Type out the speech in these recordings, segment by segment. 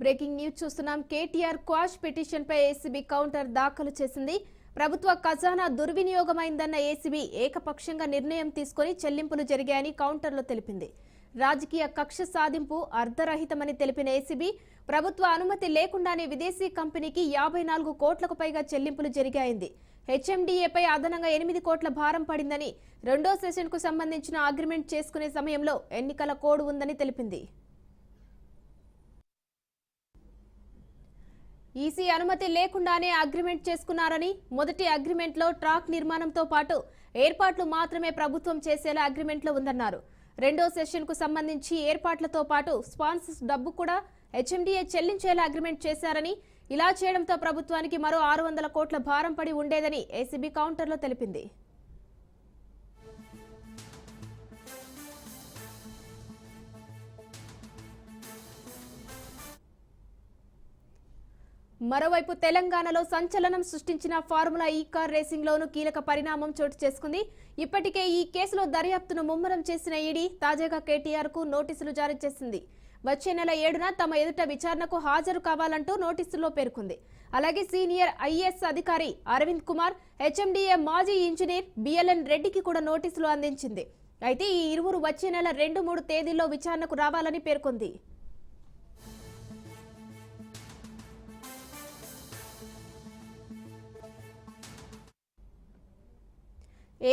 Breaking news చూస్తున్నాం. KTR quash petition పై ACB counter దాఖలు చేసింది. ప్రభుత్వ ఖజానా దుర్వినియోగమైందన్న ఏసీబీ ఏకపక్షంగా నిర్ణయం తీసుకొని చెల్లింపులు జరిగాయని కౌంటర్లో తెలిపింది. రాజకీయ కక్ష సాధింపు అర్ధరహితమని తెలిపిన ఏసీబీ ప్రభుత్వ అనుమతి లేకుండానే విదేశీ కంపెనీకి యాభై నాలుగు కోట్లకు పైగా చెల్లింపులు జరిగాయింది. హెచ్ఎండిఏపై అదనంగా ఎనిమిది కోట్ల భారం పడిందని రెండో సెషన్కు సంబంధించిన అగ్రిమెంట్ చేసుకునే సమయంలో ఎన్నికల కోడ్ ఉందని తెలిపింది. ఈసీ అనుమతి లేకుండానే అగ్రిమెంట్ చేసుకున్నారని మొదటి అగ్రిమెంట్లో ట్రాక్ నిర్మాణంతో పాటు ఏర్పాట్లు మాత్రమే ప్రభుత్వం చేసేలా అగ్రిమెంట్లో ఉందన్నారు. రెండో సెషన్కు సంబంధించి ఏర్పాట్లతో పాటు స్పాన్సర్స్ డబ్బు కూడా హెచ్ఎండిఏ చెల్లించేలా అగ్రిమెంట్ చేశారని ఇలా చేయడంతో ప్రభుత్వానికి మరో ఆరు వందల కోట్ల భారం పడి ఉండేదని ఏసీబీ కౌంటర్లో తెలిపింది. మరోవైపు తెలంగాణలో సంచలనం సృష్టించిన ఫార్ములా ఈ కార్ రేసింగ్ లోను కీలక పరిణామం చోటు చేసుకుంది. ఇప్పటికే ఈ కేసులో దర్యాప్తును ముమ్మరం చేసిన ఈడీ తాజాగా కేటీఆర్కు నోటీసులు జారీ చేసింది. వచ్చే నెల ఏడున తమ ఎదుట విచారణకు హాజరు కావాలంటూ నోటీసుల్లో పేర్కొంది. అలాగే సీనియర్ ఐఏఎస్ అధికారి అరవింద్ కుమార్ హెచ్ఎండిఏ మాజీ ఇంజనీర్ బిఎల్ఎన్ రెడ్డికి కూడా నోటీసులు అందించింది. అయితే ఈ ఇరువురు వచ్చే నెల రెండు మూడు తేదీల్లో విచారణకు రావాలని పేర్కొంది.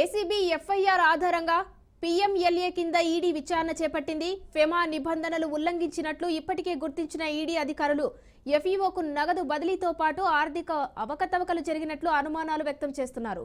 ఏసీబీ ఎఫ్ఐఆర్ ఆధారంగా పీఎంఎల్ఏ కింద ఈడీ విచారణ చేపట్టింది. ఫెమా నిబంధనలు ఉల్లంఘించినట్లు ఇప్పటికే గుర్తించిన ఈడీ అధికారులు ఎఫ్ఈఓకు నగదు బదిలీతో పాటు ఆర్థిక అవకతవకలు జరిగినట్లు అనుమానాలు వ్యక్తం చేస్తున్నారు.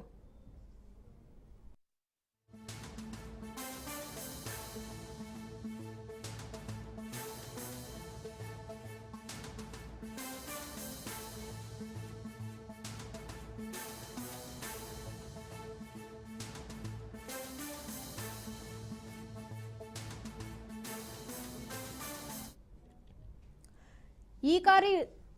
ఈ కారు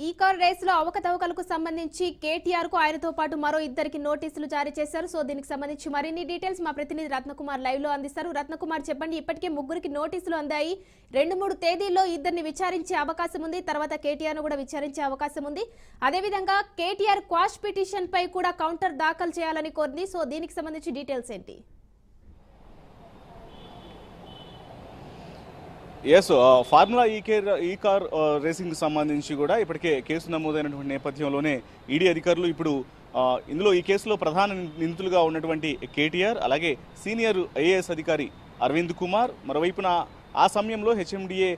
ఈ కారు రేసులో అవకతవకలకు సంబంధించి కేటీఆర్కు ఆయనతో పాటు మరో ఇద్దరికి నోటీసులు జారీ చేశారు. సో దీనికి సంబంధించి మరిన్ని డీటెయిల్స్ మా ప్రతినిధి రత్నకుమార్ లైవ్లో అందిస్తారు. రత్నకుమార్ చెప్పండి ఇప్పటికే ముగ్గురికి నోటీసులు అందాయి. రెండు మూడు తేదీల్లో ఇద్దరిని విచారించే అవకాశం ఉంది. తర్వాత కేటీఆర్ను కూడా విచారించే అవకాశం ఉంది. అదేవిధంగా కేటీఆర్ క్వాష్ పిటిషన్ పై కూడా కౌంటర్ దాఖలు చేయాలని కోరింది. సో దీనికి సంబంధించి డీటెయిల్స్ ఏంటి? ఎస్ ఫార్ములా ఈ కేర్ ఈ కార్ రేసింగ్ సంబంధించి కూడా ఇప్పటికే కేసు నమోదైనటువంటి నేపథ్యంలోనే ఈడీ అధికారులు ఇప్పుడు uh, ఇందులో ఈ కేసులో ప్రధాన నిందితులుగా ఉన్నటువంటి కేటీఆర్ అలాగే సీనియర్ ఐఏఎస్ అధికారి అరవింద్ కుమార్ మరోవైపున ఆ సమయంలో హెచ్ఎండిఏ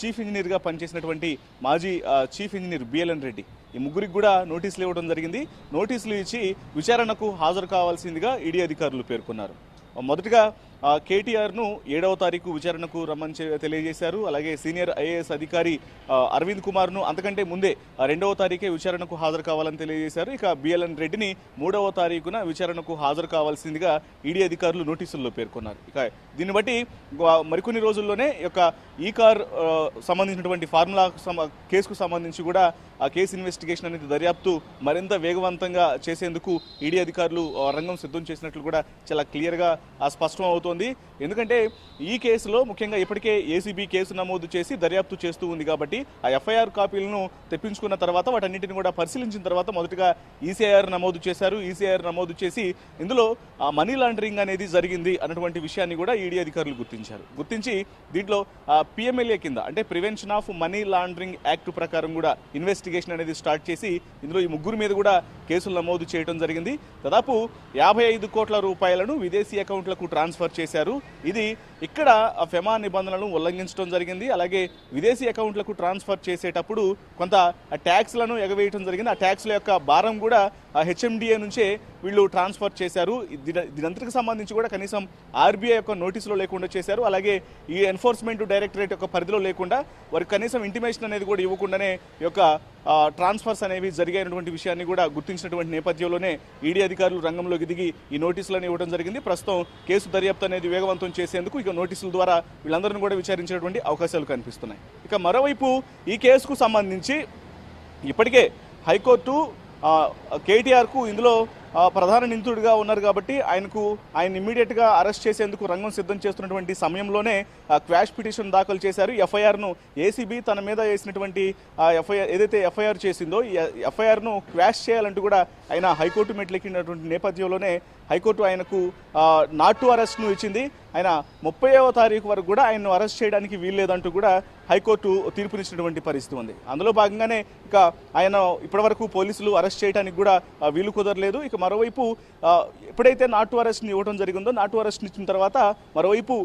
చీఫ్ ఇంజనీర్గా పనిచేసినటువంటి మాజీ చీఫ్ ఇంజనీర్ బిఎల్ఎన్ రెడ్డి. ఈ ముగ్గురికి కూడా నోటీసులు ఇవ్వడం జరిగింది. నోటీసులు ఇచ్చి విచారణకు హాజరు కావాల్సిందిగా ఈడీ అధికారులు పేర్కొన్నారు. మొదటగా కేటీఆర్ను ఏడవ తారీఖు విచారణకు రమ్మని తెలియజేశారు. అలాగే సీనియర్ ఐఏఎస్ అధికారి అరవింద్ కుమార్ను అంతకంటే ముందే రెండవ తారీఖే విచారణకు హాజరు కావాలని తెలియజేశారు. ఇక బిఎల్ఎన్ రెడ్డిని మూడవ తారీఖున విచారణకు హాజరు కావాల్సిందిగా ఈడీ అధికారులు నోటీసుల్లో పేర్కొన్నారు. ఇక దీన్ని బట్టి మరికొన్ని రోజుల్లోనే యొక్క ఈ కార్ సంబంధించినటువంటి ఫార్ములా కేసుకు సంబంధించి కూడా ఆ కేసు ఇన్వెస్టిగేషన్ అనేది దర్యాప్తు మరింత వేగవంతంగా చేసేందుకు ఈడీ అధికారులు ఆ, రంగం సిద్ధం చేసినట్లు కూడా చాలా క్లియర్గా ఆ, స్పష్టం అవుతుంది ఎందుకంటే ఈ కేసులో ముఖ్యంగా ఇప్పటికే ఏసీబీ కేసు నమోదు చేసి దర్యాప్తు చేస్తూ ఉంది కాబట్టి ఆ ఎఫ్ఐఆర్ కాపీలను తెప్పించుకున్న తర్వాత వాటన్నిటిని కూడా పరిశీలించిన తర్వాత మొదటగా ఈసీఐఆర్ నమోదు చేశారు. ఈసీఐఆర్ నమోదు చేసి ఇందులో ఆ మనీ లాండరింగ్ అనేది జరిగింది అన్నటువంటి విషయాన్ని కూడా ఈడీ అధికారులు గుర్తించారు. గుర్తించి దీంట్లో పిఎంఎల్ఏ కింద అంటే prevention of money laundering act ప్రకారం కూడా ఇన్వెస్టిగేషన్ అనేది స్టార్ట్ చేసి ఇందులో ఈ ముగ్గురు మీద కూడా కేసులు నమోదు చేయడం జరిగింది. దాదాపు యాభై ఐదు కోట్ల రూపాయలను విదేశీ అకౌంట్లకు ట్రాన్స్ఫర్ చేశారు. ఇది ఇక్కడ ఆ ఫెమా నిబంధనలను ఉల్లంఘించడం జరిగింది. అలాగే విదేశీ అకౌంట్లకు ట్రాన్స్ఫర్ చేసేటప్పుడు కొంత ట్యాక్స్లను ఎగవేయటం జరిగింది. ఆ ట్యాక్స్ల యొక్క భారం కూడా హెచ్ఎండిఏ నుంచే వీళ్ళు ట్రాన్స్ఫర్ చేశారు. దీని దీనంతటికి సంబంధించి కూడా కనీసం ఆర్బీఐ యొక్క నోటీసులో లేకుండా చేశారు. అలాగే ఈ ఎన్ఫోర్స్మెంట్ డైరెక్టరేట్ యొక్క పరిధిలో లేకుండా వారికి కనీసం ఇంటిమేషన్ అనేది కూడా ఇవ్వకుండానే ఈ యొక్క ట్రాన్స్ఫర్స్ అనేవి జరిగినటువంటి విషయాన్ని కూడా గుర్తించినటువంటి నేపథ్యంలోనే ఈడీ అధికారులు రంగంలోకి దిగి ఈ నోటీసులను ఇవ్వడం జరిగింది. ప్రస్తుతం కేసు దర్యాప్తు అనేది వేగవంతం చేసేందుకు ఇక నోటీసుల ద్వారా వీళ్ళందరిని కూడా విచారించేటువంటి అవకాశాలు కనిపిస్తున్నాయి. ఇక మరోవైపు ఈ కేసుకు సంబంధించి ఇప్పటికే హైకోర్టు కేటీఆర్కు ఇందులో ప్రధాన నిందితుడిగా ఉన్నారు కాబట్టి ఆయనకు ఆయన ఇమ్మీడియట్గా అరెస్ట్ చేసేందుకు రంగం సిద్ధం చేస్తున్నటువంటి సమయంలోనే క్వాష్ పిటిషన్ దాఖలు చేశారు. ఎఫ్ఐఆర్ను ఏసీబీ తన మీద వేసినటువంటి ఎఫ్ఐఆర్ ఏదైతే ఎఫ్ఐఆర్ చేసిందో ఎఫ్ఐఆర్ను క్వాష్ చేయాలంటూ కూడా ఆయన హైకోర్టు మెట్లెక్కినటువంటి నేపథ్యంలోనే హైకోర్టు ఆయనకు నాటు అరెస్ట్ను ఇచ్చింది. ఆయన ముప్పైవ తారీఖు వరకు కూడా ఆయన్ను అరెస్ట్ చేయడానికి వీల్లేదంటూ కూడా హైకోర్టు తీర్పునిచ్చినటువంటి పరిస్థితి ఉంది. అందులో భాగంగానే ఇక ఆయన ఇప్పటివరకు పోలీసులు అరెస్ట్ చేయడానికి కూడా వీలు కుదరలేదు. ఇక మరోవైపు ఎప్పుడైతే నాటు అరెస్ట్ని ఇవ్వడం జరిగిందో నాటు అరెస్ట్ని ఇచ్చిన తర్వాత మరోవైపు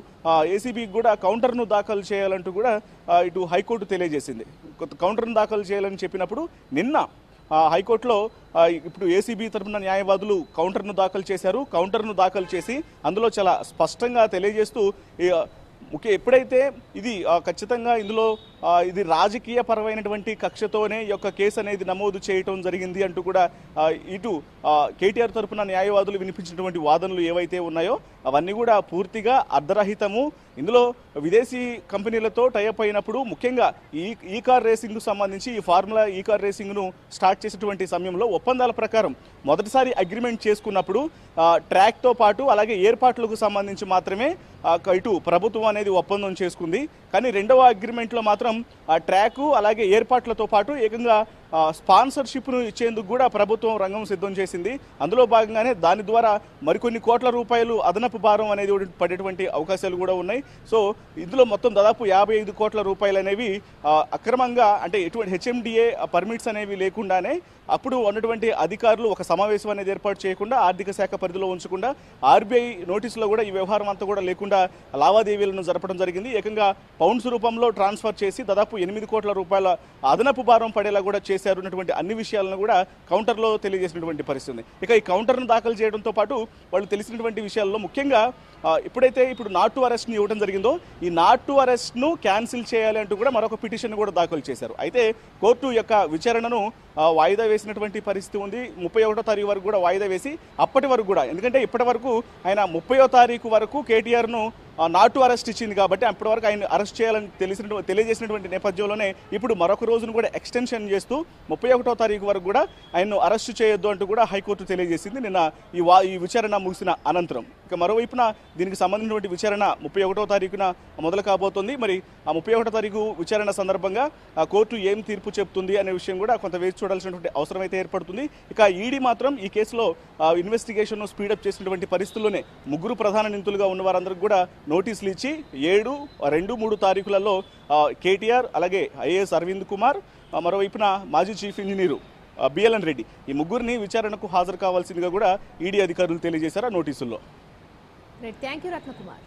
ఏసీబీకి కూడా కౌంటర్ను దాఖలు చేయాలంటూ కూడా ఇటు హైకోర్టు తెలియజేసింది. కొత్త కౌంటర్ను దాఖలు చేయాలని చెప్పినప్పుడు నిన్న హైకోర్టులో ఇప్పుడు ఏసీబీ తరపున న్యాయవాదులు కౌంటర్ను దాఖలు చేశారు. కౌంటర్ను దాఖలు చేసి అందులో చాలా స్పష్టంగా తెలియజేస్తూ ముఖ్య ఎప్పుడైతే ఇది ఖచ్చితంగా ఇందులో ఇది రాజకీయ పరమైనటువంటి కక్షతోనే ఈ యొక్క కేసు అనేది నమోదు చేయటం జరిగింది అంటూ కూడా ఇటు కేటీఆర్ తరపున న్యాయవాదులు వినిపించినటువంటి వాదనలు ఏవైతే ఉన్నాయో అవన్నీ కూడా పూర్తిగా అర్ధరహితము. ఇందులో విదేశీ కంపెనీలతో టైఅప్ అయినప్పుడు ముఖ్యంగా ఈ ఈ కార్ రేసింగ్కు సంబంధించి ఈ ఫార్ములా ఈ కార్ రేసింగ్ను స్టార్ట్ చేసేటువంటి సమయంలో ఒప్పందాల ప్రకారం మొదటిసారి అగ్రిమెంట్ చేసుకున్నప్పుడు ట్రాక్తో పాటు అలాగే ఏర్పాట్లకు సంబంధించి మాత్రమే ఇటు ప్రభుత్వం అనేది ఒప్పందం చేసుకుంది. కానీ రెండవ అగ్రిమెంట్లో మాత్రం ట్రాకు అలాగే ఏర్పాట్లతో పాటు ఏకంగా స్పాన్సర్షిప్ను ఇచ్చేందుకు కూడా ప్రభుత్వం రంగం సిద్ధం చేసింది. అందులో భాగంగానే దాని ద్వారా మరికొన్ని కోట్ల రూపాయలు అదనపు భారం అనేది పడేటువంటి అవకాశాలు కూడా ఉన్నాయి. సో ఇందులో మొత్తం దాదాపు యాభై ఐదు కోట్ల రూపాయలు అనేవి అక్రమంగా అంటే ఎటువంటి హెచ్ఎండిఏ పర్మిట్స్ అనేవి లేకుండానే అప్పుడు ఉన్నటువంటి అధికారులు ఒక సమావేశం అనేది ఏర్పాటు చేయకుండా ఆర్థిక శాఖ పరిధిలో ఉంచకుండా ఆర్బీఐ నోటీసులో కూడా ఈ వ్యవహారం అంతా కూడా లేకుండా లావాదేవీలను జరపడం జరిగింది. ఏకంగా పౌండ్స్ రూపంలో ట్రాన్స్ఫర్ చేసి దాదాపు ఎనిమిది కోట్ల రూపాయల అదనపు భారం పడేలా కూడా చేసి చేశారు అన్నటువంటి అన్ని విషయాలను కూడా కౌంటర్లో తెలియజేసినటువంటి పరిస్థితి ఉంది. ఇక ఈ కౌంటర్ను దాఖలు చేయడంతో పాటు వాళ్ళు తెలిసినటువంటి విషయాల్లో ముఖ్యంగా ఎప్పుడైతే ఇప్పుడు నాటు అరెస్ట్ని ఇవ్వడం జరిగిందో ఈ నాటు అరెస్ట్ను క్యాన్సిల్ చేయాలి అంటూ కూడా మరొక పిటిషన్ కూడా దాఖలు చేశారు. అయితే కోర్టు యొక్క విచారణను వాయిదా వేసినటువంటి పరిస్థితి ఉంది. ముప్పై ఒకటో తారీఖు వరకు కూడా వాయిదా వేసి అప్పటి వరకు కూడా ఎందుకంటే ఇప్పటి వరకు ఆయన ముప్పయో తారీఖు వరకు కేటీఆర్ను నాటు అరెస్ట్ ఇచ్చింది కాబట్టి అప్పటి వరకు ఆయన అరెస్ట్ చేయాలని తెలిసిన తెలియజేసినటువంటి నేపథ్యంలోనే ఇప్పుడు మరొక రోజును కూడా ఎక్స్టెన్షన్ చేస్తూ ముప్పై ఒకటో తారీఖు వరకు కూడా ఆయన్ను అరెస్ట్ చేయొద్దు అంటూ కూడా హైకోర్టు తెలియజేసింది. నిన్న ఈ వా ఈ విచారణ ముగిసిన అనంతరం. ఇక మరోవైపున దీనికి సంబంధించినటువంటి విచారణ ముప్పై ఒకటో తారీఖున మొదలు కాబోతోంది. మరి ఆ ముప్పై ఒకటో తారీఖు విచారణ సందర్భంగా ఆ కోర్టు ఏం తీర్పు చెప్తుంది అనే విషయం కూడా కొంత వేచి చూడాల్సినటువంటి అవసరం అయితే ఏర్పడుతుంది. ఇక ఈడీ మాత్రం ఈ కేసులో ఇన్వెస్టిగేషన్ను స్పీడప్ చేసినటువంటి పరిస్థితుల్లోనే ముగ్గురు ప్రధాన నిందితులుగా ఉన్న వారందరికీ కూడా నోటీసులు ఇచ్చి ఏడు రెండు మూడు తారీఖులలో కేటీఆర్ అలాగే ఐఏఎస్ అరవింద్ కుమార్ మరోవైపున మాజీ చీఫ్ ఇంజనీరు బిఎల్ఎన్ రెడ్డి ఈ ముగ్గురిని విచారణకు హాజరు కావాల్సిందిగా కూడా ఈడీ అధికారులు తెలియజేశారు ఆ నోటీసుల్లో. Right thank you Ratnakumar